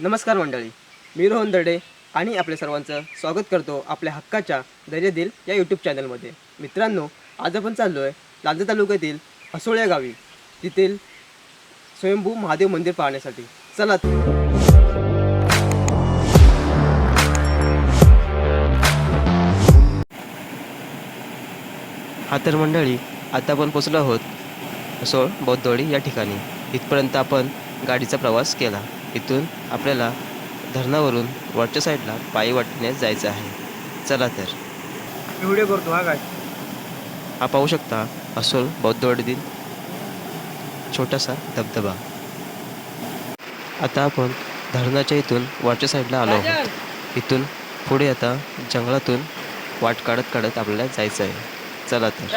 नमस्कार मंडळी. मी रोहन दर्डे आणि आपल्या सर्वांचं स्वागत करतो आपल्या हक्काच्या दर्यादिल या यूट्यूब चॅनलमध्ये मित्रांनो आज आपण चाललो आहे लांजा तालुक्यातील हसोळ्या गावी. तिथील स्वयंभू महादेव मंदिर पाहण्यासाठी. चला हा तर मंडळी आता आपण पोचलो आहोत असोळ बौद्धवाडी या ठिकाणी. इथपर्यंत आपण गाडीचा प्रवास केला. इथून आपल्याला धरणावरून वरच्या साईडला पायी वाटण्यास जायचं आहे. चला तर. व्हिडिओ करतो हा काय हा पाहू शकता असोल बौद्धवाडीतील छोटासा धबधबा. आता आपण धरणाच्या इथून वरच्या साईडला आलो आहोत. इथून पुढे आता जंगलातून वाट काढत काढत आपल्याला जायचं आहे. चला तर.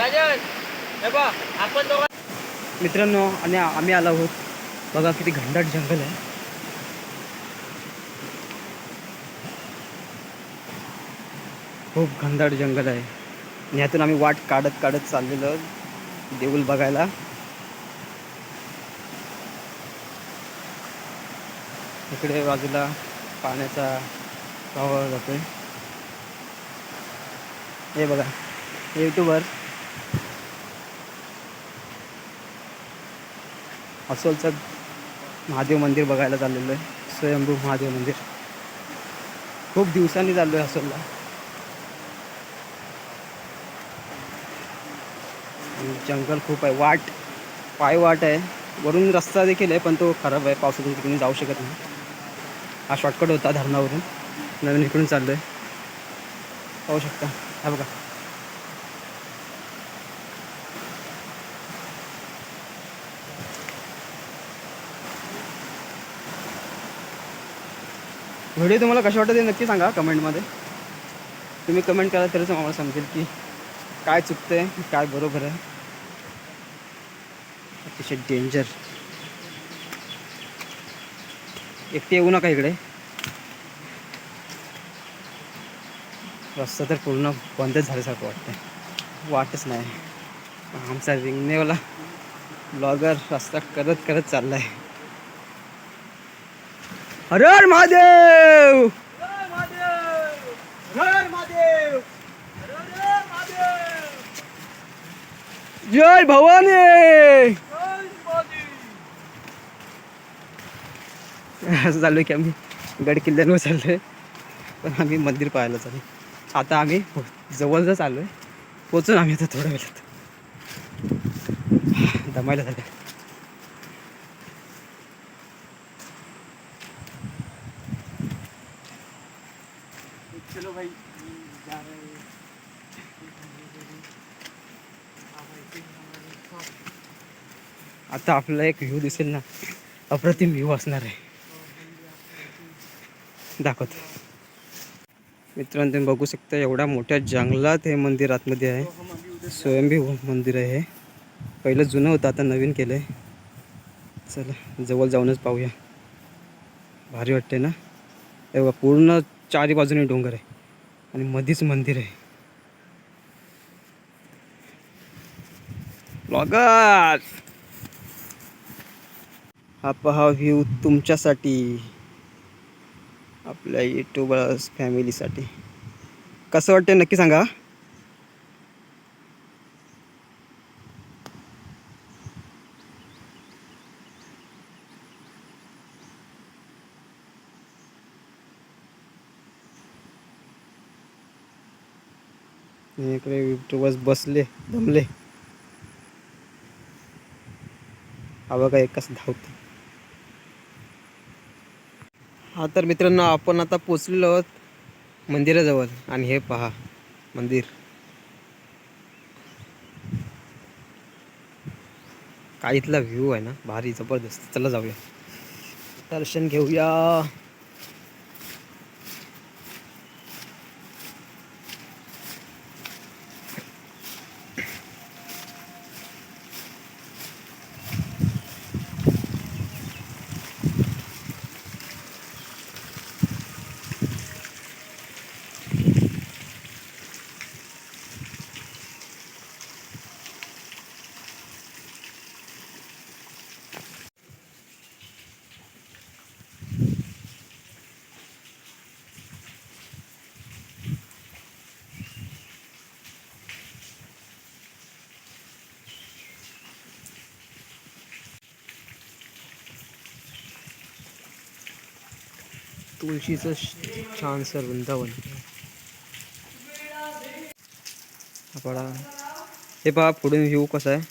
मित्रांनो आणि आम्ही आलो आहोत. बघा किती घनदाट जंगल आहे. खूप घनदाट जंगल आहे. आणि ह्यातून आम्ही वाट काढत काढत चाललेलो देऊल बघायला. इकडे बाजूला पाण्याचा प्रवाह जातोय. हे बघा युट्यूबर असोलचं महादेव मंदिर बघायला चाललेलो आहे. स्वयंभू महादेव मंदिर. खूप दिवसांनी चाललो आहे असोलला. जंगल खूप आहे वाट पाय वाट आहे. वरून रस्ता देखील आहे पण तो खराब आहे. पावसातून तिकडून जाऊ शकत नाही. हा शॉर्टकट होता धरणावरून. नवीन इकडून चाललो आहे पाहू शकता. हा बघा. व्हिडिओ तुम्हाला कसे वाटत ते नक्की सांगा कमेंटमध्ये. तुम्ही कमेंट करा तरच आम्हाला समजेल की काय चुकतंय काय बरोबर आहे. अतिशय डेंजर एकटे येऊ नका इकडे. रस्ता तर पूर्ण बंदच झाल्यासारखं वाटतंय. वाटच नाही. आमचा रिंगणेवाला ब्लॉगर रस्ता करत करत चाललाय हर महादेव! जय भवानी! असं चाललो की आम्ही गड किल्ल्यांवर चाललोय पण आम्ही मंदिर पाहायला चालू आता आम्ही जवळच आहे पोचून आम्ही आता थोड्या वेळात. दमायला झालं. चलो भाई जा रहे हैं आता आपला एक व्ह्यू दिसेल ना. अप्रतिम व्ह्यू असणार आहे. दाखवतो. मित्रांनो तुम्ही बघू शकता एवढ्या मोठ्या जंगलात हे मंदिर आतमध्ये आहे. स्वयंभी मंदिर आहे हे. पहिलं जुनं होतं आता नवीन केलं आहे चला जवळ जाऊनच पाहूया. भारी वाटते ना? हे पूर्ण चारी बाजूने डोंगर आहे. आणि मधीच मंदिर आहे. ब्लॉगर्स हा पहा व्ह्यू तुमच्यासाठी. आपल्या युट्यूबर्स फॅमिलीसाठी कसं वाटते नक्की सांगा. इकडे युट्यूबर्स बसले दमले हा बघा एक कसं धावतं. हा तर मित्रांनो आपण आता पोचलेलो आहोत मंदिराजवळ. आणि हे पहा मंदिर. काय इथला व्ह्यू आहे ना भारी जबरदस्त. चला जाऊया. दर्शन घेऊया. तुळशीचं श- छानसं वृंदावन. हा हे पहा पुढे व्ह्यू कसा आहे?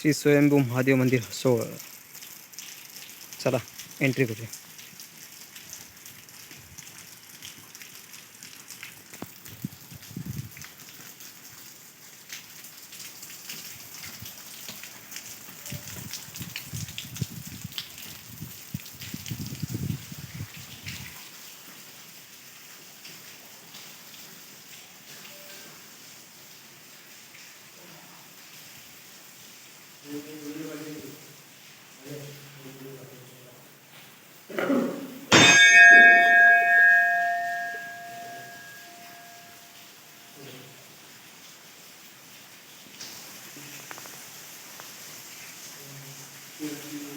श्री स्वयंभू महादेव मंदिर हसोळ चला एंट्री करूया. हा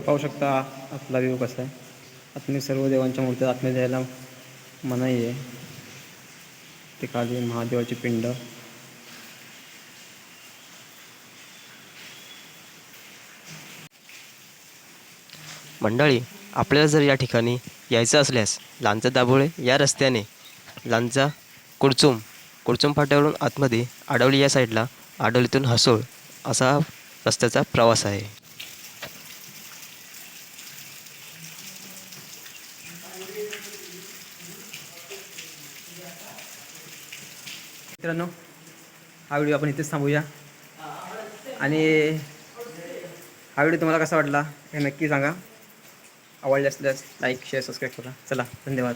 पाहू शकता आपला व्ह्यू कसा आहे. आत्मी सर्व देवांच्या मूर्त्या आतमध्ये जायला मनाई आहे. ते खाली महादेवाची पिंड. मंडळी आपल्याला जर या ठिकाणी यायचं असल्यास लांजा दाभोळे या रस्त्याने लांजा कुडचुम कुडचुम फाट्यावरून आतमध्ये आडवली या साईडला आडवलीतून हसोळ असा रस्त्याचा प्रवास आहे. मित्रांनो हा व्हिडिओ आपण इथेच थांबूया. आणि हा व्हिडिओ तुम्हाला कसा वाटला हे नक्की सांगा. आवडले असल्यास लाईक शेअर सबस्क्राईब करा. चला धन्यवाद.